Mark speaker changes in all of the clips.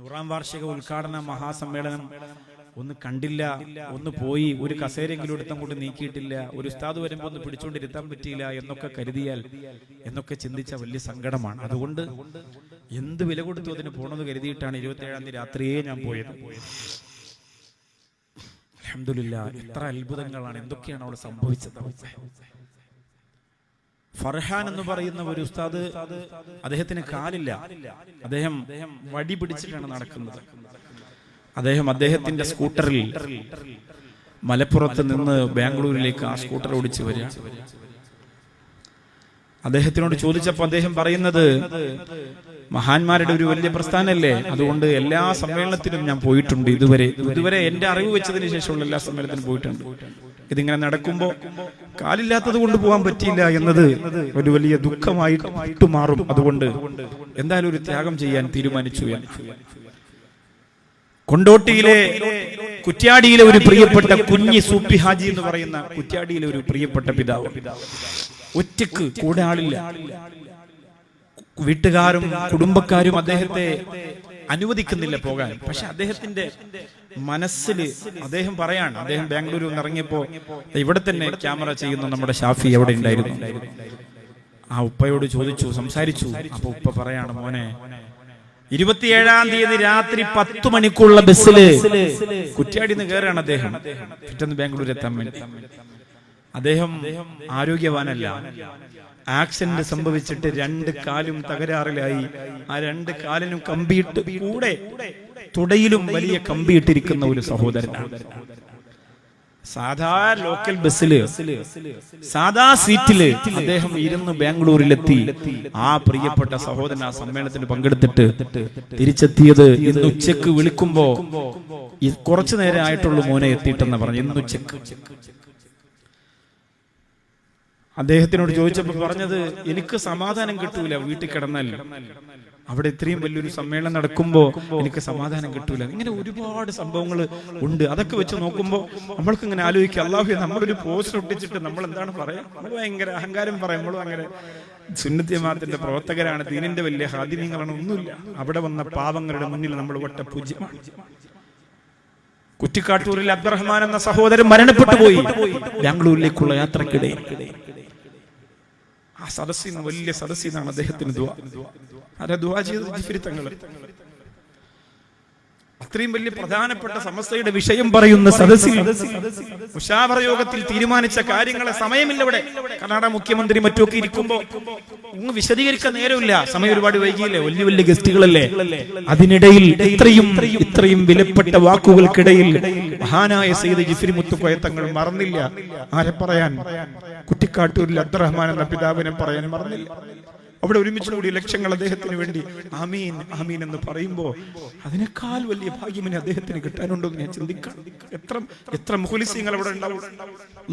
Speaker 1: നൂറാം വാർഷിക ഉദ്ഘാടന മഹാസമ്മേളനം. ഒന്ന് കണ്ടില്ല ഒന്ന് പോയി ഒരു കസേരെങ്കിലും എടുത്തം കൊണ്ട് നീക്കിയിട്ടില്ല ഒരു ഉസ്താദ് വരുമ്പോൾ ഒന്ന് പിടിച്ചുകൊണ്ടിരുത്താൻ പറ്റിയില്ല എന്നൊക്കെ കരുതിയാൽ എന്നൊക്കെ ചിന്തിച്ച വലിയ സങ്കടമാണ്. അതുകൊണ്ട് എന്ത് വില കൊടുത്തു അതിന് പോണെന്ന് കരുതിയിട്ടാണ് ഇരുപത്തി ഏഴാം തീയതി രാത്രിയേ ഞാൻ പോയത്. അലഹമില്ല എത്ര അത്ഭുതങ്ങളാണ് എന്തൊക്കെയാണ് അവിടെ സംഭവിച്ചത്? ഫർഹാൻ എന്ന് പറയുന്ന ഒരു ഉസ്താദ് അദ്ദേഹത്തിന് കാലില്ല. അദ്ദേഹം വടി പിടിച്ചിട്ടാണ് നടക്കുന്നത്. അദ്ദേഹം അദ്ദേഹത്തിന്റെ സ്കൂട്ടറിൽ മലപ്പുറത്ത് നിന്ന് ബാംഗ്ലൂരിലേക്ക് ആ സ്കൂട്ടർ ഓടിച്ചു വരിക. അദ്ദേഹത്തിനോട് ചോദിച്ചപ്പോൾ അദ്ദേഹം പറയുന്നത് മഹാന്മാരുടെ ഒരു വലിയ പ്രസ്ഥാനല്ലേ അതുകൊണ്ട് എല്ലാ സമ്മേളനത്തിലും ഞാൻ പോയിട്ടുണ്ട് ഇതുവരെ. ഇതുവരെ എന്റെ അറിവ് വെച്ചതിന് ശേഷമുള്ള എല്ലാ സമ്മേളനത്തിനും പോയിട്ടുണ്ട്. ഇതിങ്ങനെ നടക്കുമ്പോ കാലില്ലാത്തത് കൊണ്ട് പോകാൻ പറ്റിയില്ല എന്നത് ഒരു വലിയ ദുഃഖമായിട്ട് മാറും. അതുകൊണ്ട് എന്തായാലും ഒരു ത്യാഗം ചെയ്യാൻ തീരുമാനിച്ചു കൊണ്ടോട്ടിയിലെ കുറ്റ്യാടിയിലെ ഒരു പ്രിയപ്പെട്ട കുഞ്ഞി സൂപ്പി ഹാജി എന്ന് പറയുന്ന കുറ്റ്യാടിയിലെ ഒരു പ്രിയപ്പെട്ട പിതാവ്. ഒറ്റയ്ക്ക് കൂടെ ആളില്ല വീട്ടുകാരും കുടുംബക്കാരും അദ്ദേഹത്തെ അനുവദിക്കുന്നില്ല പോകാൻ. പക്ഷെ അദ്ദേഹത്തിന്റെ മനസ്സിൽ അദ്ദേഹം പറയാണ്. അദ്ദേഹം ബാംഗ്ലൂരിൽ നിന്ന് ഇറങ്ങിയപ്പോ ഇവിടെ തന്നെ ക്യാമറ ചെയ്യുന്ന നമ്മുടെ ഷാഫി എവിടെ ഉണ്ടായിരുന്നു? ആ ഉപ്പയോട് ചോദിച്ചു സംസാരിച്ചു. അപ്പൊ ഉപ്പ പറയാണ് മോനെ ഇരുപത്തിയേഴാം തീയതി രാത്രി പത്ത് മണിക്കുള്ള ബസ്സിൽ കുറ്റ്യാടിന്ന് കയറാണ് അദ്ദേഹം. പിറ്റേന്ന് ബാംഗ്ലൂർ എത്താൻ വേണ്ടി. അദ്ദേഹം ആരോഗ്യവാനല്ല. ആക്സിഡന്റ് സംഭവിച്ചിട്ട് രണ്ട് കാലും തകരാറിലായി. ആ രണ്ട് കാലിനും കമ്പിയിട്ട് കൂടെ തുടയിലും വലിയ കമ്പിയിട്ടിരിക്കുന്ന ഒരു സഹോദരനാണ്. സാധാ ലോക്കൽ ബസ്സിൽ സാധാ സീറ്റിൽ അദ്ദേഹം ഇരുന്ന് ബാംഗ്ലൂരിലെത്തി. ആ പ്രിയപ്പെട്ട സഹോദരൻ ആ സമ്മേളനത്തിന് പങ്കെടുത്തിട്ട് തിരിച്ചെത്തിയത് ഇന്ന് ഉച്ചയ്ക്ക് വിളിക്കുമ്പോ കുറച്ചു നേരം ആയിട്ടുള്ള മോനെ എത്തിയിട്ടെന്ന് പറഞ്ഞു. ഇന്ന് ഉച്ചയ്ക്ക് അദ്ദേഹത്തിനോട് ചോദിച്ചപ്പോൾ പറഞ്ഞത് എനിക്ക് സമാധാനം കിട്ടൂല വീട്ടിൽ കിടന്നാൽ. അവിടെ ഇത്രയും വലിയൊരു സമ്മേളനം നടക്കുമ്പോ എനിക്ക് സമാധാനം കിട്ടൂല. ഇങ്ങനെ ഒരുപാട് സംഭവങ്ങൾ ഉണ്ട്. അതൊക്കെ വെച്ച് നോക്കുമ്പോൾ നമ്മൾക്ക് ഇങ്ങനെ ആലോചിക്കുക അള്ളാഹു നമ്മളൊരു പോസ്റ്റർ ഒട്ടിച്ചിട്ട് നമ്മൾ എന്താണ് പറയാ? നമ്മൾ ഭയങ്കര അഹങ്കാരം പറയാം. നമ്മൾ ഭയങ്കര സുന്നത്യമാത്തിന്റെ പ്രവർത്തകരാണ് ദീനിന്റെ വലിയ ഹാദിമ്യങ്ങളാണ് ഒന്നുമില്ല. അവിടെ വന്ന പാവങ്ങളുടെ മുന്നിൽ നമ്മൾ ഒറ്റ പൂജ്യമാണ്. കുറ്റിക്കാട്ടൂരിൽ അബ്ദുറഹ്മാൻ എന്ന സഹോദരൻ മരണപ്പെട്ടു പോയി. ബാംഗ്ലൂരിലേക്കുള്ള യാത്രക്കിടയിൽ ആ സദസ്സിൽ നിന്ന് വലിയ സദസ്സിൽ നിന്നാണ് അദ്ദേഹത്തിന് ദുവാ. ആരാ ദുവാ ചെയ്ത് ജിഫിരി അത്രയും വലിയ പ്രധാനപ്പെട്ട സമസ്തയുടെ വിഷയം പറയുന്ന സദസ്സിൽ മുഷാവറ യോഗത്തിൽ തീരുമാനിച്ച കാര്യങ്ങളെ സമയമില്ല ഇവിടെ. കർണാടക മുഖ്യമന്ത്രി മറ്റുമൊക്കെ ഇരിക്കുമ്പോ ഒന്ന് വിശദീകരിക്കാൻ നേരമില്ല. സമയം ഒരുപാട് വൈകിയില്ലേ? വലിയ വലിയ ഗസ്റ്റുകളല്ലേ? അതിനിടയിൽ ഇത്രയും ഇത്രയും വിലപ്പെട്ട വാക്കുകൾക്കിടയിൽ മഹാനായ സയ്യിദ് ജിഫിരി മുത്തുക്കോയ തങ്ങൾ മറന്നില്ല. ആരെ പറയാൻ? കുട്ടിക്കാട്ടൂരിൽ അബ്ദുറഹ്മാൻ എന്ന പിതാവിനെ പറയാൻ മറന്നില്ല. അവിടെ ഒരുമിച്ച് കൂടി ലക്ഷങ്ങൾ അദ്ദേഹത്തിന് വേണ്ടി അമീൻ അമീൻ എന്ന് പറയുമ്പോൾ അതിനേക്കാൾ വലിയ ഭാഗ്യമിനെ അദ്ദേഹത്തിന് കിട്ടാനുണ്ടോ എന്ന് ഞാൻ ചിന്തിക്കണം എത്ര എത്ര മുഹുലിസിങ്ങൾ അവിടെ ഉണ്ടാവും.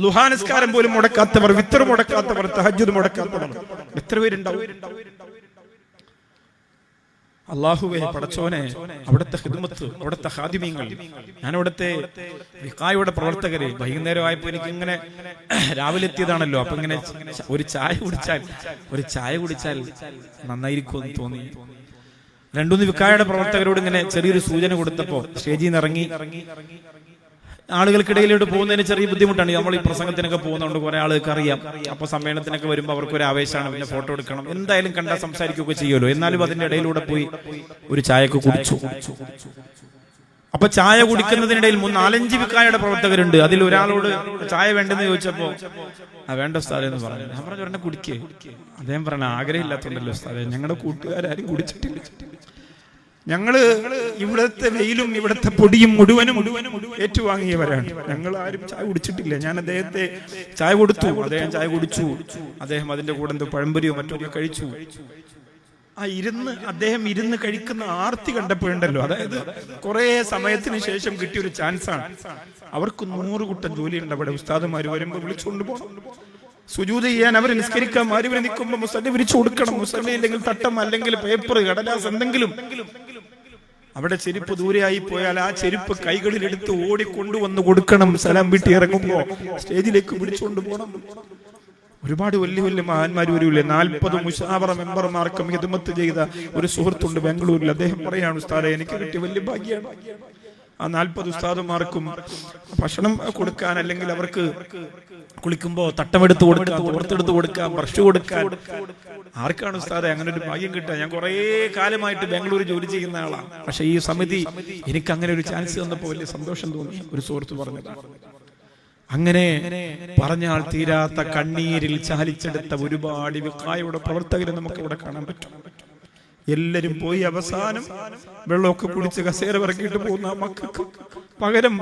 Speaker 1: ലുഹാനസ്കാരം പോലും മുടക്കാത്തവർ വിത്തർ മുടക്കാത്തവർ തഹജ്ജുദ് മുടക്കാത്തവർ എത്ര പേരുണ്ടാവും? അള്ളാഹുവെ പടച്ചോനെ അവിടുത്തെ ഹിദ്മത്ത് അവിടുത്തെ ഹാദിമീങ്ങൾ ഞാൻ അവിടുത്തെ വിക്കായുടെ പ്രവർത്തകര് വൈകുന്നേരം ആയപ്പോ എനിക്ക് ഇങ്ങനെ രാവിലെ എത്തിയതാണല്ലോ അപ്പൊ ഇങ്ങനെ ഒരു ചായ കുടിച്ചാൽ ഒരു ചായ കുടിച്ചാൽ നന്നായിരിക്കും എന്ന് തോന്നി. രണ്ടുമൂന്ന് വിക്കായുടെ പ്രവർത്തകരോട് ഇങ്ങനെ ചെറിയൊരു സൂചന കൊടുത്തപ്പോ സ്റ്റേജിൽ നിന്ന് ഇറങ്ങി. ആളുകൾക്കിടയിലോട്ട് പോകുന്നതിന് ചെറിയ ബുദ്ധിമുട്ടാണ്. നമ്മൾ ഈ പ്രസംഗത്തിനൊക്കെ പോകുന്നതുകൊണ്ട് കുറെ ആളുകൾക്ക് അറിയാം. അപ്പൊ സമ്മേളനത്തിനൊക്കെ വരുമ്പോൾ അവർക്ക് ഒരു ആവേശമാണ്. പിന്നെ ഫോട്ടോ എടുക്കണം. എന്തായാലും കണ്ടാൽ സംസാരിക്കുകയൊക്കെ ചെയ്യുമല്ലോ. എന്നാലും അതിന്റെ ഇടയിലൂടെ പോയി ഒരു ചായക്ക് കുടിച്ചു. അപ്പൊ ചായ കുടിക്കുന്നതിനിടയിൽ മൂന്ന് നാലഞ്ച് വിക്കായുടെ പ്രവർത്തകരുണ്ട്. അതിൽ ഒരാളോട് ചായ വേണ്ടെന്ന് ചോദിച്ചപ്പോ ആ വേണ്ട ഉസ്താദെ എന്ന് പറഞ്ഞു. ഞാൻ പറഞ്ഞു കുടിക്കേ. അദ്ദേഹം പറഞ്ഞു ആഗ്രഹമില്ലാത്തതുണ്ടല്ലോ ഉസ്താദെ. ഞങ്ങളുടെ കൂട്ടുകാരും കുടിച്ചിട്ടില്ല. ഞങ്ങൾ ഇവിടുത്തെ വെയിലും ഇവിടുത്തെ പൊടിയും മുഴുവനും മുഴുവനും ഏറ്റുവാങ്ങിയവരാണ്. ഞങ്ങൾ ആരും ചായ കുടിച്ചിട്ടില്ല. ഞാൻ അദ്ദേഹത്തെ ചായ കൊടുത്തു. അദ്ദേഹം ചായ കുടിച്ചു. അദ്ദേഹം അതിന്റെ കൂടെ എന്തോ പഴംപൊരിയോ മറ്റൊക്കെ കഴിച്ചു. ആ ഇരുന്ന് അദ്ദേഹം ഇരുന്ന് കഴിക്കുന്ന ആർത്തി കണ്ടപ്പോഴുണ്ടല്ലോ അതായത് കുറെ സമയത്തിന് ശേഷം കിട്ടിയ ഒരു ചാൻസ് ആണ് അവർക്ക് നൂറ് കുട്ടം ജോലി ഉണ്ട് അവിടെ. ഉസ്താദുമാര് വരുമ്പോ വിളിച്ചുകൊണ്ട് പോകണം സുജൂത് ചെയ്യാൻ അവർ നിസ്കരിക്കാൻ മാറി നിൽക്കുമ്പോൾ മുസല്ലി വിരിച്ചു കൊടുക്കണം. മുസ്ലിം അല്ലെങ്കിൽ തട്ടം അല്ലെങ്കിൽ പേപ്പർ കടലാസ് എന്തെങ്കിലും അവിടെ ചെരുപ്പ് ദൂരെയായി പോയാൽ ആ ചെരുപ്പ് കൈകളിൽ എടുത്ത് ഓടിക്കൊണ്ടുവന്ന് കൊടുക്കണം. സലാം വീട്ടി ഇറങ്ങുമ്പോ സ്റ്റേജിലേക്ക് പിടിച്ചുകൊണ്ട് പോകണം ഒരുപാട് വലിയ വലിയ മഹാന്മാർ വരൂല്ലേ നാൽപ്പത് മുഷാവറ മെമ്പർമാർക്കും ഹിദമത്ത് ചെയ്ത ഒരു സുഹൃത്തുണ്ട് ബാംഗ്ലൂരിൽ അദ്ദേഹം പറയാണ് ഉസ്താദെ എനിക്ക് കിട്ടിയ വലിയ ഭാഗ്യമാണ്. ആ നാൽപ്പത് ഉസ്താദുമാർക്കും ഭക്ഷണം കൊടുക്കാൻ അല്ലെങ്കിൽ അവർക്ക് കുളിക്കുമ്പോ തട്ടമെടുത്ത് കൊടുക്കാൻ തോർത്തെടുത്ത് കൊടുക്കാൻ ബ്രഷ് കൊടുക്കാൻ. ആർക്കാണ് ഉസ്താദെ? അങ്ങനെ ഒരു ഭാഗ്യം കിട്ടുക. ഞാൻ കുറേ കാലമായിട്ട് ബാംഗ്ലൂർ ജോലി ചെയ്യുന്ന ആളാണ് പക്ഷെ ഈ സമിതി എനിക്ക് അങ്ങനെ ഒരു ചാൻസ് തന്നപ്പോൾ വലിയ സന്തോഷം തോന്നി ഒരു സുഹൃത്ത് പറഞ്ഞതാണ് അങ്ങനെ പറഞ്ഞാൽ തീരാത്ത കണ്ണീരിൽ ചാലിച്ചെടുത്ത ഒരുപാട് വിക്കായുടെ പ്രവർത്തകരെ നമുക്ക് ഇവിടെ കാണാൻ പറ്റും. എല്ലാരും പോയി അവസാനം വെള്ളമൊക്കെ കുടിച്ച് കസേര പറക്കിയിട്ട് പോകുന്ന മക്കൾക്ക് പകരം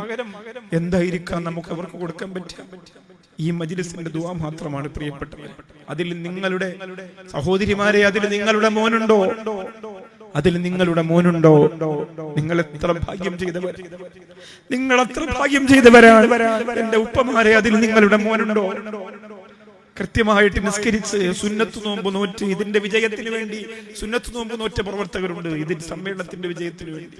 Speaker 1: എന്തായിരിക്കാം നമുക്ക് അവർക്ക് കൊടുക്കാൻ പറ്റുക? ഈ മജിലിസിന്റെ ദുവാ മാത്രമാണ് പ്രിയപ്പെട്ടത് അതിൽ നിങ്ങളുടെ സഹോദരിമാരെ അതിൽ നിങ്ങളുടെ മോനുണ്ടോ? അതിൽ നിങ്ങളുടെ മോനുണ്ടോ? നിങ്ങൾ എത്ര ഭാഗ്യം ചെയ്തവർ? നിങ്ങൾ എത്ര ഭാഗ്യം ചെയ്തവരാണ്. എന്റെ ഉപ്പമാരെ അതിൽ നിങ്ങളുടെ മോനുണ്ടോ? കൃത്യമായിട്ട് നിസ്കരിച്ച് സുന്നത്ത് നോമ്പ് നോറ്റ് ഇതിന്റെ വിജയത്തിന് വേണ്ടി സുന്നത്ത് നോമ്പ് നോറ്റ പ്രവർത്തകരുണ്ട് ഇതിൽ സമ്മേളനത്തിന്റെ വിജയത്തിന് വേണ്ടി.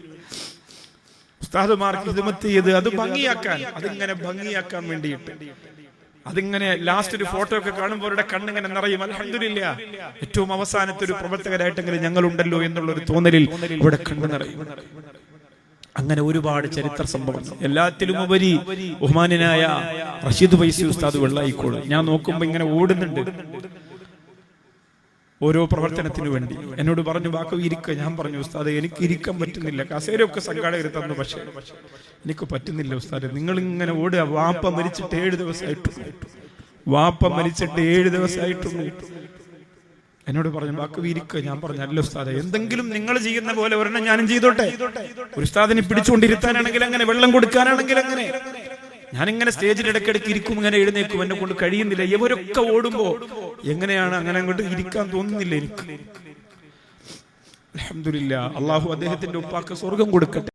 Speaker 1: ഉസ്താദുമാർക്ക് ഹിദമത്ത് ചെയ്ത് അത് ഭംഗിയാക്കാൻ അതിങ്ങനെ ഭംഗിയാക്കാൻ വേണ്ടിയിട്ട്. അതിങ്ങനെ ലാസ്റ്റ് ഒരു ഫോട്ടോ ഒക്കെ കാണുമ്പോൾ അവരുടെ കണ്ണിങ്ങനെ നിറയും. അലഹമില്ല ഏറ്റവും അവസാനത്തെ ഒരു പ്രവർത്തകരായിട്ടെങ്കിലും ഞങ്ങളുണ്ടല്ലോ എന്നുള്ള ഒരു തോന്നലിൽ ഇവിടെ കണ്ണു നിറയും. അങ്ങനെ ഒരുപാട് ചരിത്ര സംഭവങ്ങൾ. എല്ലാത്തിലും ഉപരി ബഹുമാനായ റഷീദ് വൈസി ഉസ്താദ് വെള്ളായിക്കോളും ഞാൻ നോക്കുമ്പോ ഇങ്ങനെ ഓടുന്നുണ്ട്. ഓരോ പ്രവർത്തനത്തിനു വേണ്ടി. എന്നോട് പറഞ്ഞു വാക്കു ഇരിക്കുക ഞാൻ പറഞ്ഞു ഉസ്താദ് എനിക്ക് ഇരിക്കാൻ പറ്റുന്നില്ല. കസേരയൊക്കെ സംഘാടകർ തന്നു പക്ഷേ എനിക്ക് പറ്റുന്നില്ല ഉസ്താദ്. നിങ്ങൾ ഇങ്ങനെ ഓടുക. വാപ്പ മരിച്ചിട്ട് ഏഴ് ദിവസമായിട്ടുള്ളൂ വാപ്പ മരിച്ചിട്ട് ഏഴ് ദിവസമായിട്ടുള്ളൂ എന്നോട് പറഞ്ഞു വാക്ക് വീരിക്കുക ഞാൻ പറഞ്ഞു അല്ല ഉസ്താദ എന്തെങ്കിലും നിങ്ങൾ ചെയ്യുന്ന പോലെ ഒരെണ്ണം ഞാനും ചെയ്തോട്ടെ? ഒരു ഉസ്താദിനെ പിടിച്ചുകൊണ്ടിരുത്താനാണെങ്കിൽ അങ്ങനെ വെള്ളം കൊടുക്കാനാണെങ്കിൽ അങ്ങനെ. ഞാനിങ്ങനെ സ്റ്റേജിൽ ഇടയ്ക്കിടയ്ക്ക് ഇരിക്കും ഇങ്ങനെ എഴുന്നേക്കും. എന്നെ കൊണ്ട് കഴിയുന്നില്ല. ഇവരൊക്കെ ഓടുമ്പോ എങ്ങനെയാണ് അങ്ങനെ അങ്ങോട്ട് ഇരിക്കാൻ തോന്നുന്നില്ല എനിക്ക്. അലഹമില്ല അള്ളാഹു അദ്ദേഹത്തിന്റെ ഉപ്പാക്ക് സ്വർഗം കൊടുക്കട്ടെ.